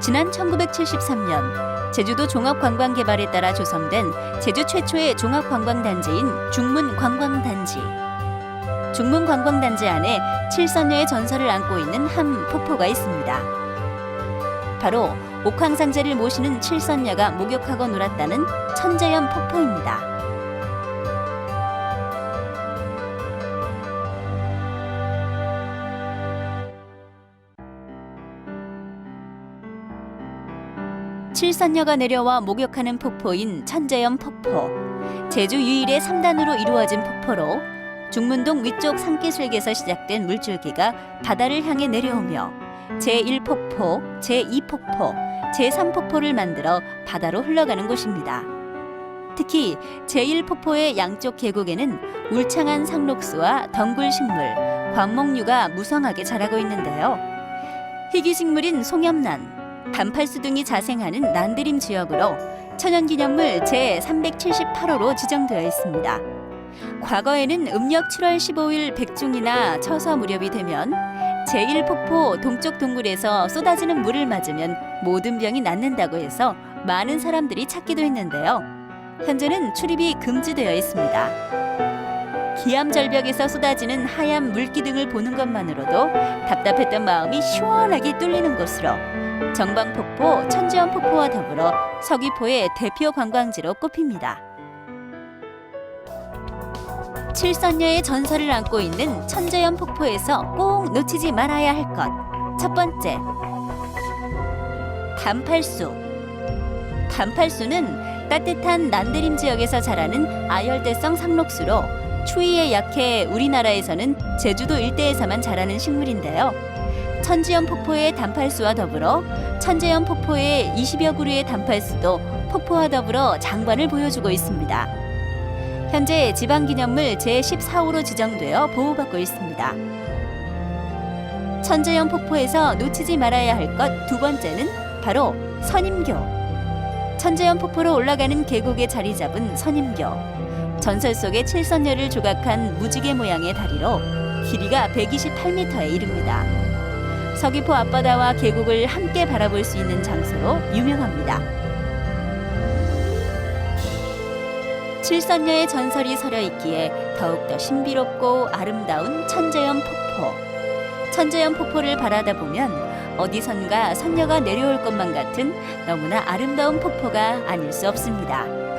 지난 1973년 제주도 종합관광개발에 따라 조성된 제주 최초의 종합관광단지인 중문관광단지. 중문관광단지 안에 칠선녀의 전설을 안고 있는 한 폭포가 있습니다. 바로 옥황상제를 모시는 칠선녀가 목욕하고 놀았다는 천재연 폭포입니다. 칠선녀가 내려와 목욕하는 폭포인 천재연 폭포. 제주 유일의 3단으로 이루어진 폭포로 중문동 위쪽 산기슭에서 시작된 물줄기가 바다를 향해 내려오며 제1폭포, 제2폭포, 제3폭포를 만들어 바다로 흘러가는 곳입니다. 특히 제1폭포의 양쪽 계곡에는 울창한 상록수와 덩굴식물, 광목류가 무성하게 자라고 있는데요. 희귀식물인 송엽난, 반팔수 등이 자생하는 난드림 지역으로 천연기념물 제378호로 지정되어 있습니다. 과거에는 음력 7월 15일 백중이나 처서 무렵이 되면 제1폭포 동쪽 동굴에서 쏟아지는 물을 맞으면 모든 병이 낫는다고 해서 많은 사람들이 찾기도 했는데요. 현재는 출입이 금지되어 있습니다. 기암절벽에서 쏟아지는 하얀 물기 등을 보는 것만으로도 답답했던 마음이 시원하게 뚫리는 곳으로 정방폭포, 천지연 폭포와 더불어 서귀포의 대표 관광지로 꼽힙니다. 칠선녀의 전설을 안고 있는 천재연 폭포에서 꼭 놓치지 말아야 할 것. 첫 번째, 단팔수. 단팔수는 따뜻한 난드림 지역에서 자라는 아열대성 상록수로 추위에 약해 우리나라에서는 제주도 일대에서만 자라는 식물인데요. 천지연 폭포의 단팔수와 더불어 천재연 폭포의 20여 그루의 단팔수도 폭포와 더불어 장관을 보여주고 있습니다. 현재 지방기념물 제14호로 지정되어 보호받고 있습니다. 천재연 폭포에서 놓치지 말아야 할 것 두 번째는 바로 선임교. 천재연 폭포로 올라가는 계곡에 자리 잡은 선임교. 전설 속의 칠선녀를 조각한 무지개 모양의 다리로 길이가 128m에 이릅니다. 서귀포 앞바다와 계곡을 함께 바라볼 수 있는 장소로 유명합니다. 칠선녀의 전설이 서려 있기에 더욱더 신비롭고 아름다운 천재연 폭포. 천재연 폭포를 바라다 보면 어디선가 선녀가 내려올 것만 같은 너무나 아름다운 폭포가 아닐 수 없습니다.